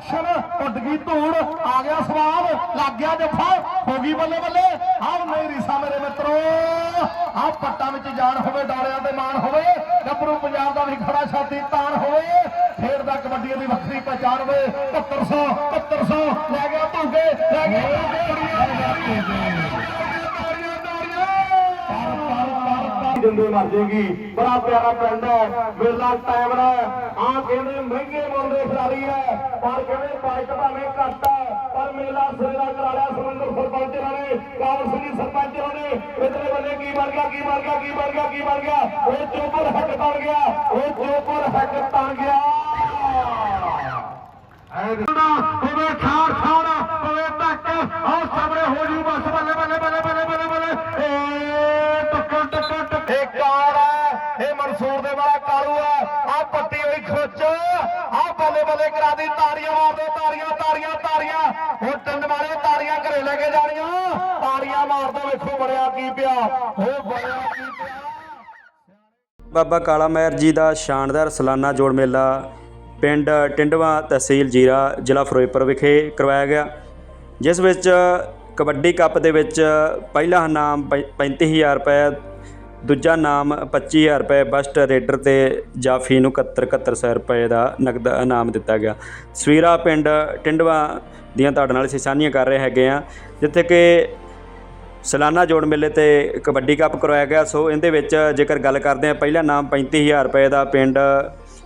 Action ਉੱਡ ਗਈ ਧੂੜ, ਆ ਗਿਆ ਸਵਾਦ ਲੱਗ ਗਿਆ ਜੱਫਾ, ਹੋ ਗਈ ਬੱਲੇ ਬੱਲੇ। ਆਹ ਨਹੀਂ ਰੀਸਾ ਮੇਰੇ ਮਿੱਤਰੋ ਆਹ ਪੱਟਾਂ ਵਿੱਚ ਜਾਣ ਹੋਵੇ, ਡੋਲਿਆਂ ਤੇ ਮਾਣ ਹੋਵੇ, ਗੱਭਰੂ ਪੰਜਾਬ ਦਾ ਵੀ ਖੜਾ ਛਾਤੀ ਤਾਣ ਹੋਵੇ। ਖੇਡ ਦਾ ਕਬੱਡੀ ਦੀ ਵੱਖਰੀ ਪਹਿਚਾਣ ਹੋਵੇ। 7100 7100 ਲੈ ਗਿਆ ਧੂਗੇ ਲੈ ਗਿਆ ਜਿੰਦੇ ਮਰ ਜੇਗੀ। ਬੜਾ ਪਿਆਰਾ ਪਿੰਡ ਹੈ, ਮੇਲਾ ਟਾਈਮ ਆ ਕਹਿੰਦੇ ਮਹਿੰਗੇ ਮੁੱਲ ਖਿਡਾਰੀ ਹੈ, ਪਰ ਕਹਿੰਦੇ ਪਾਇਟ ਭਾਵੇਂ ਘੱਟ ਹੈ। ਪਰ ਮੇਲਾ ਸਿਰੇ ਦਾ ਕਰਾ ਲਿਆ ਸਮੁੰਦਰ ਸਰਪੰਚ ਨੇ ਕਾਵਰ ਸਿੰਘ ਸਰਪੰਚ ਨੇ? ਇਧਰਲੇ ਬੰਦੇ ਕੀ ਬਣ ਗਿਆ, ਕੀ ਬਣ ਗਿਆ, ਕੀ ਬਣ ਗਿਆ, ਕੀ ਬਣ ਗਿਆ? ਉਹ ਚੋਪਰ ਹੱਕ ਬਣ ਗਿਆ, ਉਹ ਚੋਪਰ ਹੱਕ ਬਣ ਗਿਆ। ਇਹ ਮਨਸੂਰ ਦੇ ਵਾਲਾ ਕਾਲੂ ਹੈ ਆਹ ਪੱਟੀ ਹੋਈ ਖੁੱਚ ਆਹ ਬੱਲੇ ਬੱਲੇ ਕਰਾ ਦੀ ਤਾੜੀਆਂ ਮਾਰ ਦੋ ਤਾੜੀਆਂ ਤਾੜੀਆਂ। ਹੁਣ ਟੰਡ ਮਾਰੇ, ਤਾੜੀਆਂ ਘਰੇ ਲੈ ਕੇ ਜਾਣੀਆਂ। ਤਾੜੀਆਂ ਮਾਰ ਵੇਖੋ ਬੜਿਆ ਕੀ ਪਿਆ। ਹੋ ਬੜਿਆ ਕੀ ਪਿਆ। ਬਾਬਾ ਕਾਲਾ ਮਹਿਰ ਜੀ ਦਾ ਸ਼ਾਨਦਾਰ ਸਾਲਾਨਾ ਜੋੜ ਮੇਲਾ ਪਿੰਡ ਟਿੰਡਵਾ ਤਹਿਸੀਲ ਜੀਰਾ, ਜ਼ਿਲ੍ਹਾ ਫਿਰੋਜ਼ਪੁਰ ਵਿਖੇ ਕਰਵਾਇਆ ਗਿਆ, ਜਿਸ ਵਿੱਚ ਕਬੱਡੀ ਕੱਪ ਦੇ ਵਿੱਚ ਪਹਿਲਾ ਇਨਾਮ ਪੈ- 35000 ਰੁਪਏ ਦੂਜਾ ਨਾਮ 25000 ਰੁਪਏ ਬਸਟ ਰੇਡਰ ਤੇ ਜਾਫੀ ਨੂੰ 71 7100 ਰੁਪਏ ਦਾ ਨਗਦ ਇਨਾਮ ਦਿੱਤਾ ਗਿਆ। ਸਵੀਰਾ ਪਿੰਡ ਟਿੰਡਵਾ ਦੀਆਂ ਤੁਹਾਡੇ ਨਾਲ ਅਸੀਂ ਸਾਂਝੀਆਂ ਕਰ ਰਹੇ ਹੈਗੇ ਆ, ਜਿੱਥੇ ਕਿ ਸਲਾਨਾ ਜੋੜ ਮੇਲੇ ਤੇ ਕਬੱਡੀ ਕੱਪ ਕਰਵਾਇਆ ਗਿਆ। ਸੋ ਇਹਦੇ ਵਿੱਚ ਜੇਕਰ ਗੱਲ ਕਰਦੇ ਆ ਪਹਿਲਾ ਨਾਮ 35000 ਰੁਪਏ ਦਾ ਪਿੰਡ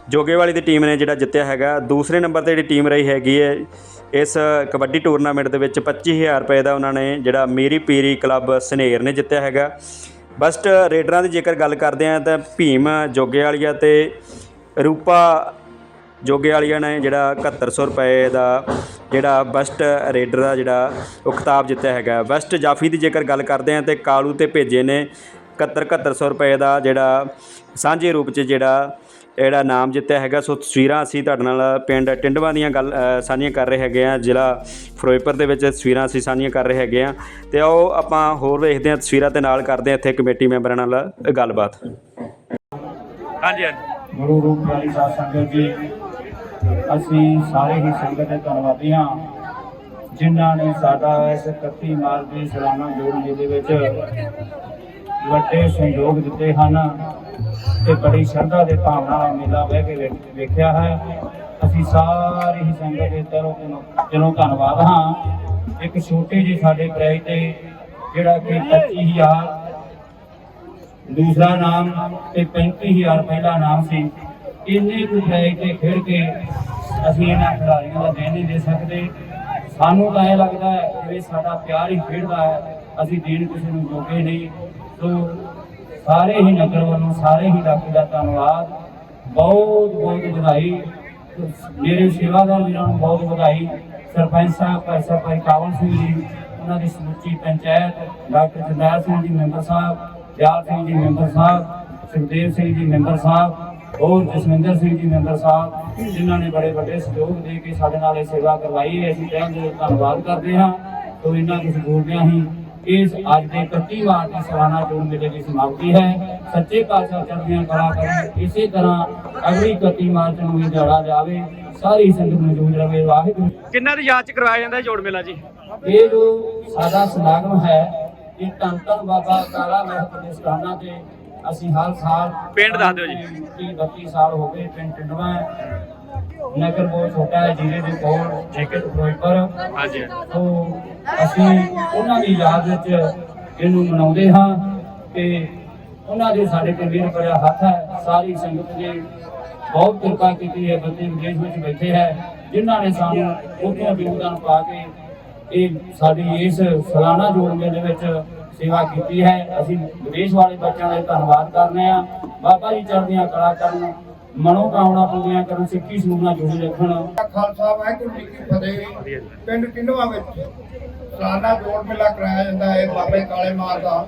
ਜੋਗੇਵਾਲੀ ਦੀ ਟੀਮ ਨੇ ਜਿਹੜਾ ਜਿੱਤਿਆ ਹੈਗਾ। ਦੂਸਰੇ ਨੰਬਰ ਤੇ ਜਿਹੜੀ ਟੀਮ ਰਹੀ ਹੈਗੀ ਹੈ ਇਸ ਕਬੱਡੀ ਟੂਰਨਾਮੈਂਟ ਦੇ ਵਿੱਚ 25000 ਰੁਪਏ ਦਾ ਉਹਨਾਂ ਨੇ ਜਿਹੜਾ ਮੀਰੀ ਪੀਰੀ ਕਲੱਬ ਸਨੇਰ ਨੇ ਜਿੱਤਿਆ ਹੈਗਾ। ਬਸਟ ਰੇਡਰਾਂ ਦੀ ਜੇਕਰ ਗੱਲ ਕਰਦੇ ਆ ਤਾਂ ਭੀਮ ਜੋਗੇ ਵਾਲੀਆ ਤੇ ਰੂਪਾ ਜੋਗੇ ਵਾਲੀਆ ਨੇ ਜਿਹੜਾ 7100 ਰੁਪਏ ਦਾ ਜਿਹੜਾ ਬੈਸਟ ਰੇਡਰ ਦਾ ਜਿਹੜਾ ਉਹ ਖਿਤਾਬ ਜਿੱਤਿਆ ਹੈਗਾ। ਬੈਸਟ ਜਾਫੀ ਦੀ ਜੇਕਰ ਗੱਲ ਕਰਦੇ ਆ ਤੇ ਕਾਲੂ ਤੇ ਭੇਜੇ ਨੇ 71 7100 ਰੁਪਏ ਦਾ ਜਿਹੜਾ ਸਾਂਝੇ ਰੂਪ 'ਚ ਜਿਹੜਾ ਜਿਹੜਾ ਨਾਮ ਜਿੱਤਿਆ ਹੈਗਾ, ਸੋ ਤਸਵੀਰਾਂ ਅਸੀਂ ਤੁਹਾਡੇ ਨਾਲ ਪਿੰਡ ਟਿੰਡਵਾਂ ਦੀਆਂ ਗੱਲ ਸਾਂਝੀਆਂ ਕਰ ਰਹੇ ਹੈਗੇ ਆ ਜ਼ਿਲ੍ਹਾ ਫਿਰੋਜ਼ਪੁਰ ਦੇ ਵਿੱਚ ਤਸਵੀਰਾਂ ਅਸੀਂ ਸਾਂਝੀਆਂ ਕਰ ਰਹੇ ਹੈਗੇ ਆ ਤੇ ਆਓ ਆਪਾਂ ਹੋਰ ਵੇਖਦੇ ਆ ਤਸਵੀਰਾਂ ਤੇ ਨਾਲ ਕਰਦੇ ਆ ਇੱਥੇ ਕਮੇਟੀ ਮੈਂਬਰਾਂ ਨਾਲ ਗੱਲਬਾਤ। ਹਾਂਜੀ ਹਾਂਜੀ। ਗੁਰੂ ਰੂਪ ਪਿਆਰੀ ਸਾਧ ਸੰਗਤ ਜੀ, ਅਸੀਂ ਸਾਰੇ ਹੀ ਸੰਗਤ ਦੇ ਧੰਨਵਾਦੀ ਹਾਂ, ਜਿਨ੍ਹਾਂ ਨੇ ਸਾਡਾ ਇਸ 31 ਮਾਰਚ ਦੀ ਸਾਲਾਨਾ ਜੋੜ ਮੇਲੇ ਵਿੱਚ ਵੱਡੇ ਸਹਿਯੋਗ ਦਿੱਤੇ ਹਨ ਤੇ ਬੜੀ ਸ਼ਰਧਾ ਦੇ ਭਾਵਨਾ ਨਾਲ ਮੇਲਾ ਬਹਿ ਕੇ ਵੇਖ- ਵੇਖਿਆ ਹੈ। ਅਸੀਂ ਸਾਰੇ ਹੀ ਸੰਗਤ ਦੇ ਤਰ੍ਹਾਂ ਦਿਲੋਂ ਧੰਨਵਾਦ ਹਾਂ। ਇੱਕ ਛੋਟੇ ਜਿਹੇ ਸਾਡੇ ਪ੍ਰਾਈਜ਼ ਤੇ ਜਿਹੜਾ ਕਿ 25000 ਦੂਸਰਾ ਨਾਮ ਤੇ 35000 ਪਹਿਲਾ ਨਾਮ ਸੀ, ਇੰਨੇ ਕੁ ਮੈਚ ਤੇ ਖੇਡ ਕੇ ਅਸੀਂ ਇਹਨਾਂ ਖਿਡਾਰੀਆਂ ਦਾ ਦੇਣ ਨਹੀਂ ਦੇ ਸਕਦੇ। ਸਾਨੂੰ ਤਾਂ ਇਹ ਲੱਗਦਾ ਹੈ ਕਿ ਸਾਡਾ ਪਿਆਰ ਹੀ ਖੇਡਦਾ ਹੈ। ਅਸੀਂ ਦੇਣ ਕਿਸੇ ਨੂੰ ਜੋਗੇ ਨਹੀਂ। ਸੋ ਸਾਰੇ ਹੀ ਨਗਰ ਵੱਲੋਂ, ਸਾਰੇ ਹੀ ਰੱਬ ਦਾ ਧੰਨਵਾਦ। ਬਹੁਤ ਬਹੁਤ ਵਧਾਈ। ਮੇਰੇ ਸੇਵਾਦਾਰ ਵੀਰਾਂ ਨੂੰ ਬਹੁਤ ਵਧਾਈ। ਸਰਪੰਚ ਸਾਹਿਬ, ਭਾਈ ਸਾਹਿਬ, ਭਾਈ ਕਾਵਲ ਸਿੰਘ ਜੀ, ਉਹਨਾਂ ਦੀ ਸਮੁੱਚੀ ਪੰਚਾਇਤ, ਡਾਕਟਰ ਜਰਨੈਲ ਸਿੰਘ ਜੀ, ਮੈਂਬਰ ਸਾਹਿਬ, ਦਿਆਲ ਸਿੰਘ ਜੀ, ਮੈਂਬਰ ਸਾਹਿਬ, ਸੁਖਦੇਵ ਸਿੰਘ ਜੀ, ਮੈਂਬਰ ਸਾਹਿਬ, ਹੋਰ ਜਸਵਿੰਦਰ ਸਿੰਘ ਜੀ, ਮੈਂਬਰ ਸਾਹਿਬ, ਜਿਨ੍ਹਾਂ ਨੇ ਬੜੇ ਵੱਡੇ ਸਹਿਯੋਗ ਦੇ ਕੇ ਸਾਡੇ ਨਾਲ ਇਹ ਸੇਵਾ ਕਰਵਾਈ ਹੈ। ਅਸੀਂ ਤਹਿ ਦਿਲੋਂ ਧੰਨਵਾਦ ਕਰਦੇ ਹਾਂ। ਤੋਂ ਇਹਨਾਂ ਕੁਝ ਬੋਲਦਿਆਂ ਹੀ ਇਸ ਅੱਜ ਦੇ 31 ਵਾਰ ਦੀ ਸਾਲਾਨਾ ਜੋੜ ਮੇਲੇ ਦੀ ਸਮਾਪਤੀ ਹੈ। ਸੱਚੇ ਪਾਤਸ਼ਾਹ ਚੜ੍ਹਦੀਆਂ ਕਲਾ ਕਰਨ ਇਸੇ ਤਰ੍ਹਾਂ ਅਗਲੀ 31 ਮਾਰਚ ਨੂੰ ਵੀ ਜਾਵੇ ਸਾਰੀ ਸੰਗਤ ਮੌਜੂਦ ਰਵੇ ਵਾਹਿਗੁਰੂ। ਕਿੰਨਾ ਦੀ ਯਾਦ ਚ ਕਰਵਾਇਆ ਜਾਂਦਾ ਜੋੜ ਮੇਲਾ ਜੀ? ਇਹ ਜੋ ਸਾਡਾ ਸਮਾਗਮ ਹੈ ਇਹ ਧੰਨ ਧੰਨ ਬਾਬਾ ਕਾਲਾ ਮਹਿਤ ਦੇ ਸਥਾਨਾਂ ਤੇ ਅਸੀਂ ਹਰ ਸਾਲ ਪਿੰਡ ਦੱਸ ਦਿਓ ਜੀ। 30 32 ਸਾਲ ਹੋ ਗਏ ਪਿੰਡ ਟਿੰਡਵਾ ਨਗਰ ਬਹੁਤ ਛੋਟਾ ਹੈ ਜੀਰੇ ਦੇ ਕੋਲ ਜੇਕਰ ਫਿਰੋਜ਼ਪੁਰ। ਹਾਂਜੀ। ਤੋਂ ਅਸੀਂ ਉਹਨਾਂ ਦੀ ਯਾਦ ਵਿੱਚ ਇਹਨੂੰ ਮਨਾਉਂਦੇ ਹਾਂ ਤੇ ਉਹਨਾਂ ਦੇ ਸਾਡੇ ਤੇ ਵੀਰ ਭਰਿਆ ਹੱਥ ਹੈ। ਸਾਰੀ ਸੰਗਤ ਨੇ ਬਹੁਤ ਕਿਰਪਾ ਕੀਤੀ ਹੈ ਬੱਚੇ ਵਿਦੇਸ਼ ਵਿੱਚ ਬੈਠੇ ਹੈ ਜਿਨ੍ਹਾਂ ਨੇ ਸਾਨੂੰ ਉੱਥੋਂ ਯੋਗਦਾਨ ਪਾ ਕੇ ਇਹ ਸਾਡੀ ਇਸ ਸਾਲਾਨਾ ਜੋੜ ਮੇਲੇ ਵਿੱਚ ਸੇਵਾ ਕੀਤੀ ਹੈ। ਅਸੀਂ ਵਿਦੇਸ਼ ਵਾਲੇ ਬੱਚਿਆਂ ਦਾ ਧੰਨਵਾਦ ਕਰਨੇ ਆ ਬਾਬਾ ਜੀ ਚੜ੍ਹਦੀਆਂ ਕਲਾ ਕਰਨ ਮਨੋ ਕਾਮਨਾ ਪੂਰੀਆਂ ਕਰਨ ਸਿੱਖੀ ਸਮੂਹ ਨਾਲ ਜੁੜੇ ਰੱਖਣ। ਖਾਲਸਾ, ਵਾਹਿਗੁਰੂ ਜੀ ਕੀ ਫਤਿਹ। ਪਿੰਡ ਕਿੰਨਵਾ ਵਿੱਚ ਸਾਲਾਨਾ ਜੋੜ ਮੇਲਾ ਕਰਾਇਆ ਜਾਂਦਾ ਹੈ, ਬਾਬੇ ਕਾਲੇ ਮਾਰ ਦਾ।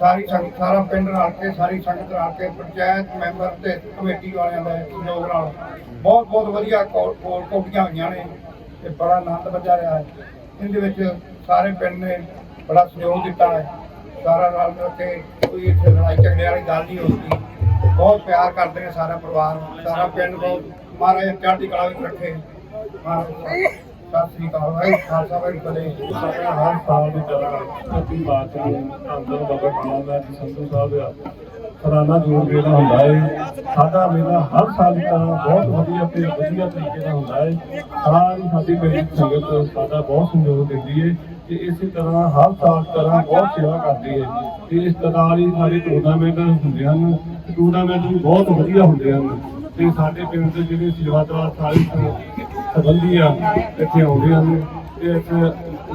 ਸਾਰੀ ਸੰਗਤ, ਸਾਰਾ ਪਿੰਡ ਰਲ ਕੇ, ਸਾਰੀ ਸੰਗਤ ਰਲ ਕੇ, ਪੰਚਾਇਤ ਮੈਂਬਰ ਤੇ ਕਮੇਟੀ ਵਾਲਿਆਂ ਦਾ ਸਹਿਯੋਗ ਨਾਲ ਬਹੁਤ ਬਹੁਤ ਵਧੀਆ ਕੋਲ ਕੋਟੀਆਂ ਹੋਈਆਂ ਨੇ ਤੇ ਬੜਾ ਆਨੰਦ ਬਚਾ ਰਿਹਾ ਹੈ। ਇਹਦੇ ਵਿੱਚ ਸਾਰੇ ਪਿੰਡ ਨੇ ਬੜਾ ਸਹਿਯੋਗ ਦਿੱਤਾ ਹੈ। ਸਾਰਾ ਰਲ ਮਿਲ ਕੇ ਕੋਈ ਇੱਥੇ ਲੜਾਈ ਝਗੜੇ ਵਾਲੀ ਗੱਲ ਨਹੀਂ ਹੁੰਦੀ। ਬਹੁਤ ਪਿਆਰ ਕਰਦੇ ਨੇ ਸਾਰਾ ਪਰਿਵਾਰ। ਸਾਰਾ ਪਿੰਡ ਬਹੁਤ ਮਹਾਰਾਜ ਚੜ੍ਹਦੀ ਕਲਾ ਵਿੱਚ ਰੱਖੇ। ਸਤਿ ਸ੍ਰੀ ਅਕਾਲ ਭਾਈ ਖਾਲਸਾ ਭਾਈ ਫਤਿਹ। ਸਾਡੇ ਹਰ ਸਾਲ ਦੀ ਤਰ੍ਹਾਂ ਪ੍ਰਤੀ ਮਾਰਚ ਨੂੰ ਅੰਦਰ ਬਾਬਾ ਕਾਲਾ ਜੀ ਸੰਧੂ ਸਾਹਿਬ ਆ ਸਾਲਾਨਾ ਜੋੜ ਮੇਲਾ ਹੁੰਦਾ ਹੈ। ਸਾਡਾ ਮੇਲਾ ਹਰ ਸਾਲ ਦੀ ਤਰ੍ਹਾਂ ਬਹੁਤ ਵਧੀਆ ਤੇ ਵਧੀਆ ਤਰੀਕੇ ਨਾਲ ਹੁੰਦਾ ਹੈ। ਸਾਰੀ ਸਾਡੀ ਪਿੰਡ ਸੰਗਤ ਸਾਡਾ ਬਹੁਤ ਸਹਿਯੋਗ ਦਿੰਦੀ ਹੈ ਤੇ ਇਸੇ ਤਰ੍ਹਾਂ ਹਰ ਸਾਲ ਤਰ੍ਹਾਂ ਬਹੁਤ ਸੇਵਾ ਕਰਦੀ ਹੈ। ਤੇ ਇਸ ਤਰ੍ਹਾਂ ਹੀ ਸਾਰੇ ਟੂਰਨਾਮੈਂਟ ਹੁੰਦੇ ਹਨ। ਟੂਰਨਾਮੈਂਟ ਵੀ ਬਹੁਤ ਵਧੀਆ ਹੁੰਦੇ ਹਨ ਤੇ ਸਾਡੇ ਪਿੰਡ ਦੇ ਜਿਹੜੇ ਸੇਵਾਦਾਰ ਸਾਰੇ ਸੰਬੰਧੀ ਆ, ਇੱਥੇ ਆਉਂਦੇ ਹਨ ਤੇ ਇੱਥੇ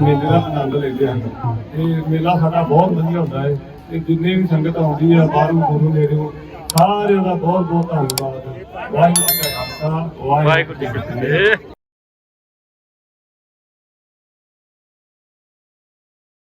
ਮੇਲੇ ਦਾ ਆਨੰਦ ਲੈਂਦੇ ਹਨ। ਤੇ ਮੇਲਾ ਸਾਡਾ ਬਹੁਤ ਵਧੀਆ ਹੁੰਦਾ ਹੈ ਤੇ ਜਿੰਨੇ ਵੀ ਸੰਗਤ ਆਉਂਦੀ ਆ, ਬਾਹਰੋਂ, ਦੂਰੋਂ ਨੇੜਿਓਂ ਸਾਰਿਆਂ ਦਾ ਬਹੁਤ ਬਹੁਤ ਧੰਨਵਾਦ। ਵਾਹਿਗੁਰੂ ਜੀ ਕਾ ਖਾਲਸਾ, ਵਾਹਿਗੁਰੂ ਜੀ ਕੀ ਫਤਿਹ।